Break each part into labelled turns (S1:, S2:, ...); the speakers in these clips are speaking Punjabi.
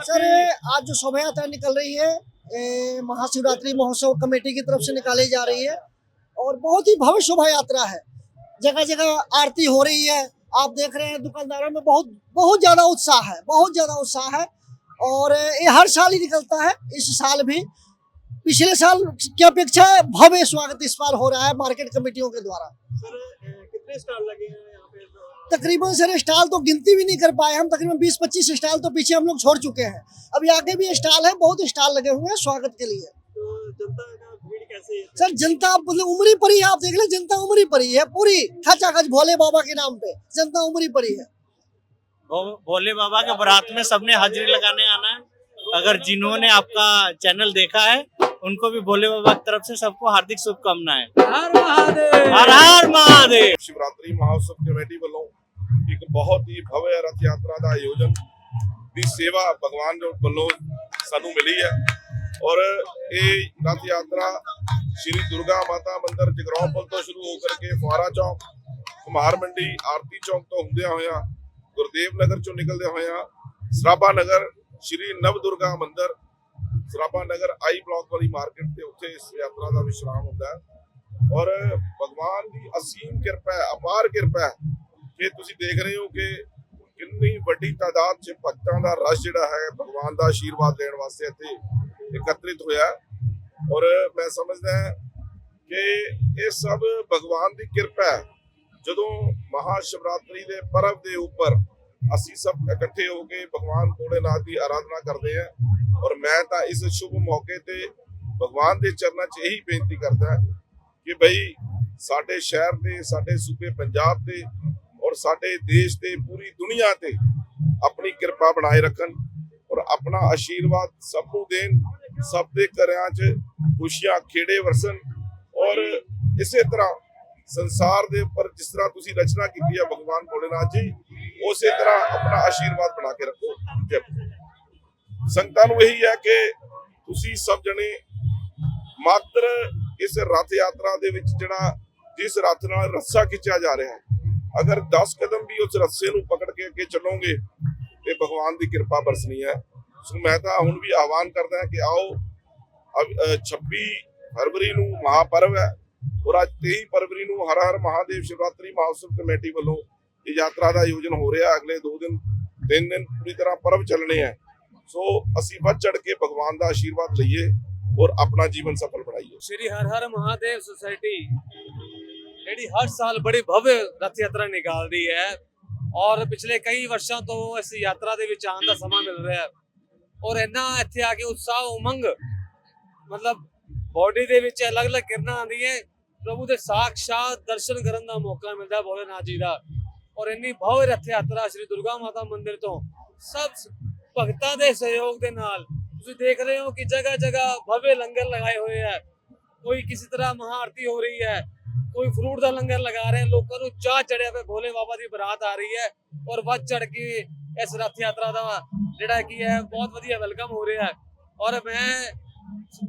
S1: सर, आज जो शोभा यात्रा निकल रही है महाशिवरात्रि महोत्सव कमेटी की तरफ़ से निकाली जा रही है और बहुत ही भव्य शोभा यात्रा है। जगह जगह आरती हो रही है। आप देख रहे हैं दुकानदारों में बहुत बहुत ज़्यादा उत्साह है, बहुत ज़्यादा उत्साह है और ये हर साल ही निकलता है, इस साल भी। पिछले साल की अपेक्षा भव्य स्वागत इस बार हो रहा है मार्केट कमेटियों के द्वारा।
S2: सर कितने स्टॉल लगे हैं
S1: तकरीबन सर स्टॉल तो गिनती भी नहीं कर पाए। हम तकरीबन 20-25 स्टॉल तो पीछे हम लोग छोड़ चुके हैं। अभी आगे भी स्टॉल है बहुत स्टॉल लगे हुए हैं स्वागत के लिए।
S2: तो
S1: सर जनता मतलब उमरी पर है आप देख ले जनता उमरी ही है पूरी खचाखच भोले बाबा के नाम पे जनता उमरी ही।
S3: है भोले बाबा के बरात में सबने हाजिरी लगाने आना है। अगर जिन्होंने आपका चैनल देखा है उनको भी भोले बाबा की तरफ़ से सबको हार्दिक शुभकामनाएँ।
S2: हर
S3: हर महादेव।
S4: शिवरात्रि महोत्सव कमेटी वालों ਇੱਕ ਬਹੁਤ ਹੀ ਭਵਯ ਰਥ ਯਾਤਰਾ ਦਾ ਆਯੋਜਨ ਦੀ ਸੇਵਾ ਭਗਵਾਨ ਦੇ ਵੱਲੋਂ ਸਾਨੂੰ ਮਿਲੀ ਹੈ। ਔਰ ਇਹ ਰਥ ਯਾਤਰਾ ਸ਼੍ਰੀ ਦੁਰਗਾ ਮਾਤਾ ਮੰਦਿਰ ਜਗਰਾਉਂ ਤੋਂ ਸ਼ੁਰੂ ਹੋ ਕਰਕੇ ਫੁਆਰਾ ਚੌਕ, ਕੁਮਾਰ ਮੰਡੀ, ਆਰਤੀ ਚੌਕ ਤੋਂ ਹੁੰਦਿਆਂ ਹੋਇਆ, ਗੁਰਦੇਵ ਨਗਰ ਚੋਂ ਨਿਕਲਦੇ ਹੋਇਆਂ, ਸਰਾਭਾ ਨਗਰ, ਸ਼੍ਰੀ ਨਵ ਦੁਰਗਾ ਮੰਦਿਰ, ਸਰਾਭਾ ਨਗਰ ਆਈ ਬਲਾਕ ਵਾਲੀ ਮਾਰਕੀਟ ਤੇ ਉੱਥੇ ਇਸ ਯਾਤਰਾ ਦਾ ਵਿਸ਼ਰਾਮ ਹੁੰਦਾ ਹੈ। ਔਰ ਭਗਵਾਨ ਦੀ ਅਸੀਮ ਕਿਰਪਾ ਹੈ, ਅਪਾਰ ਕਿਰਪਾ ਹੈ ਕਿ ਤੁਸੀਂ ਦੇਖ ਰਹੇ ਹੋ ਕਿ ਕਿੰਨੀ ਵੱਡੀ ਤਾਦਾਦ 'ਚ ਭਗਤਾਂ ਦਾ ਰਸ਼ ਜਿਹੜਾ ਹੈ ਭਗਵਾਨ ਦਾ ਆਸ਼ੀਰਵਾਦ ਲੈਣ ਵਾਸਤੇ ਇੱਥੇ ਇਕੱਤਰਿਤ ਹੋਇਆ ਔਰ ਮੈਂ ਸਮਝਦਾ ਕਿ ਇਹ ਸਭ ਭਗਵਾਨ ਦੀ ਕਿਰਪਾ ਹੈ। ਜਦੋਂ ਮਹਾ ਸ਼ਿਵਰਾਤਰੀ ਦੇ ਪਰਵ ਦੇ ਉੱਪਰ ਅਸੀਂ ਸਭ ਇਕੱਠੇ ਹੋ ਕੇ ਭਗਵਾਨ ਭੋਲੇਨਾਥ ਦੀ ਆਰਾਧਨਾ ਕਰਦੇ ਹਾਂ ਔਰ ਮੈਂ ਤਾਂ ਇਸ ਸ਼ੁਭ ਮੌਕੇ ਤੇ ਭਗਵਾਨ ਦੇ ਚਰਨਾਂ 'ਚ ਇਹੀ ਬੇਨਤੀ ਕਰਦਾ ਕਿ ਭਈ ਸਾਡੇ ਸ਼ਹਿਰ ਤੇ ਸਾਡੇ ਸੂਬੇ ਪੰਜਾਬ ਤੇ ਔਰ ਸਾਡੇ ਦੇਸ਼ ਤੇ ਪੂਰੀ ਦੁਨੀਆ ਤੇ ਆਪਣੀ ਕਿਰਪਾ ਬਣਾਏ ਰੱਖਣ ਔਰ ਆਪਣਾ ਆਸ਼ੀਰਵਾਦ ਸਭ ਨੂੰ ਦੇਣ, ਸਭ ਦੇ ਘਰਾਂ 'ਚ ਖੁਸ਼ੀਆਂ ਖੇੜੇ ਵਰਸਣ ਔਰ ਇਸੇ ਤਰ੍ਹਾਂ ਸੰਸਾਰ ਦੇ ਉੱਪਰ ਜਿਸ ਤਰ੍ਹਾਂ ਤੁਸੀਂ ਰਚਨਾ ਕੀਤੀ ਹੈ ਭਗਵਾਨ ਭੋਲੇਨਾਥ ਜੀ, ਉਸੇ ਤਰ੍ਹਾਂ ਆਪਣਾ ਆਸ਼ੀਰਵਾਦ ਬਣਾ ਕੇ ਰੱਖੋ। ਜੈ ਸੰਗਤਾਂ ਨੂੰ ਇਹੀ ਹੈ ਕਿ ਤੁਸੀਂ ਸਭ ਜਣੇ ਮਾਤਰ ਇਸ ਰਥ ਯਾਤਰਾ ਦੇ ਵਿੱਚ ਜਿਹੜਾ ਜਿਸ ਰਥ ਨਾਲ ਰੱਸਾ ਖਿੱਚਿਆ ਜਾ ਰਿਹਾ ਹੈ ਅਗਰ 10 ਕਦਮ ਵੀ ਉਸ ਰੱਸੇ ਨੂੰ ਪਕੜ ਕੇ ਅੱਗੇ ਚੱਲੋਗੇ, ਤੇ ਭਗਵਾਨ ਦੀ ਕਿਰਪਾ ਬਰਸਣੀ ਹੈ। ਸੋ ਮੈਂ ਤਾਂ ਹੁਣ ਵੀ ਆਹਵਾਨ ਕਰਦਾ ਹਾਂ ਕਿ ਆਓ 26 ਫਰਵਰੀ ਨੂੰ ਮਹਾਪਰਵ ਹੈ ਔਰ ਅੱਜ 23 ਫਰਵਰੀ ਨੂੰ ਹਰ ਹਰ ਮਹਾਦੇਵ ਸ਼ਿਵਰਾਤਰੀ ਮਹਾਉਤਸਵ ਕਮੇਟੀ ਵੱਲੋਂ ਇਹ ਯਾਤਰਾ ਦਾ ਆਯੋਜਨ ਹੋ ਰਿਹਾ ਅਗਲੇ 2 ਦਿਨ, ਤਿੰਨ ਦਿਨ ਪੂਰੀ ਤਰ੍ਹਾਂ ਪਰਵ ਚੱਲਣੇ ਆ ਸੋ ਅਸੀਂ ਵੱਧ ਚੜ ਕੇ ਭਗਵਾਨ ਦਾ ਆਸ਼ੀਰਵਾਦ ਲਈਏ ਔਰ ਆਪਣਾ ਜੀਵਨ ਸਫਲ ਬਣਾਈਏ।
S5: ਸ੍ਰੀ ਹਰ ਹਰ ਮਹਾਦੇਵ ਸੁਸਾਇਟੀ ਜਿਹੜੀ ਹਰ ਸਾਲ ਬੜੀ ਭਵਯ ਰਥ ਯਾਤਰਾ ਨਿਕਾਲਦੀ ਹੈ ਔਰ ਪਿਛਲੇ ਕਈ ਵਰਸ਼ਾਂ ਤੋਂ ਇਸ ਯਾਤਰਾ ਦੇ ਵਿੱਚ ਆਉਣ ਦਾ ਸਮਾਂ ਮਿਲ ਰਿਹਾ ਹੈ ਔਰ ਇੰਨਾ ਇੱਥੇ ਆ ਕੇ ਉਤਸ਼ਾਹ, ਉਮੰਗ, ਮਤਲਬ ਬਾਡੀ ਦੇ ਵਿੱਚ ਅਲੱਗ-ਅਲੱਗ ਕਿਰਨਾਂ ਆਉਂਦੀਆਂ ਪ੍ਰਭੂ ਦੇ ਸਾਖਸ਼ਾਤ ਦਰਸ਼ਨ ਕਰਨ ਦਾ ਮੌਕਾ ਮਿਲਦਾ ਹੈ ਭੋਲੇਨਾਥ ਜੀ ਦਾ ਔਰ ਇੰਨੀ ਭਵਯ ਰਥ ਯਾਤਰਾ ਸ਼੍ਰੀ ਦੁਰਗਾ ਮਾਤਾ ਮੰਦਿਰ ਤੋਂ ਸਭ ਭਗਤਾਂ ਦੇ ਸਹਿਯੋਗ ਦੇ ਨਾਲ ਤੁਸੀਂ ਦੇਖ ਰਹੇ ਹੋ ਕਿ ਜਗ੍ਹਾ ਜਗ੍ਹਾ ਭव्य ਲੰਗਰ ਲਗਾਏ ਹੋਏ ਹੈ, ਕੋਈ ਕਿਸੇ ਤਰ੍ਹਾਂ ਮਹਾਆਰਤੀ ਹੋ ਰਹੀ ਹੈ ਕੋਈ ਫਰੂਟ ਦਾ ਲੰਗਰ ਲਗਾ ਰਹੇ, ਲੋਕਾਂ ਨੂੰ ਚਾਹ ਚੜਿਆ ਪਿਆ, ਭੋਲੇ ਬਾਬਾ ਦੀ ਬਰਾਤ ਆ ਰਹੀ ਹੈ ਔਰ ਵੱਧ ਚੜ ਕੇ ਇਸ ਰਥ ਯਾਤਰਾ ਦਾ ਜਿਹੜਾ ਕੀ ਹੈ, ਬਹੁਤ ਵਧੀਆ ਵੈਲਕਮ ਹੋ ਰਿਹਾ ਹੈ। ਔਰ ਮੈਂ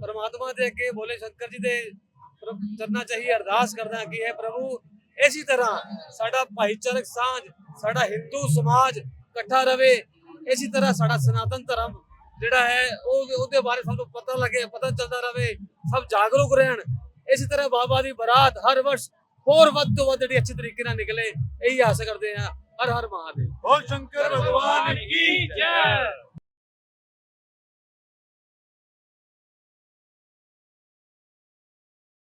S5: ਪਰਮਾਤਮਾ ਦੇ ਅੱਗੇ ਭੋਲੇ ਸ਼ੰਕਰ ਜੀ ਦੇ ਪ੍ਰ- ਚਰਨਾਂ ਅਰਦਾਸ ਕਰਦਾ ਕਿ ਇਹ ਪ੍ਰਭੂ ਇਸੇ ਤਰ੍ਹਾਂ ਸਾਡਾ ਭਾਈਚਾਰਕ ਸਾਂਝ, ਸਾਡਾ ਹਿੰਦੂ ਸਮਾਜ ਇਕੱਠਾ ਰਵੇ, ਇਸੇ ਤਰ੍ਹਾਂ ਸਾਡਾ ਸਨਾਤਨ ਧਰਮ ਜਿਹੜਾ ਹੈ, ਉਹ ਉਹਦੇ ਬਾਰੇ ਸਾਨੂੰ ਪਤਾ ਲੱਗੇ, ਪਤਾ ਚੱਲਦਾ ਰਵੇ, ਸਭ ਜਾਗਰੂਕ ਰਹਿਣ। ਇਸੇ ਤਰ੍ਹਾਂ ਬਾਬਾ ਦੀ ਬਰਾਤ ਹਰ ਵਰਸ਼ ਹੋਰ ਵੱਧ ਤੋਂ ਵੱਧ ਜਿਹੜੀ ਅੱਛੇ ਤਰੀਕੇ ਨਾਲ ਨਿਕਲੇ, ਇਹੀ ਆਸ ਕਰਦੇ ਆ ਹਰ ਹਰ ਮਹਾਦੇਵ।
S2: ਬੋਲ ਸ਼ੰਕਰ, ਭਗਵਾਨ ਕੀ ਜੈ।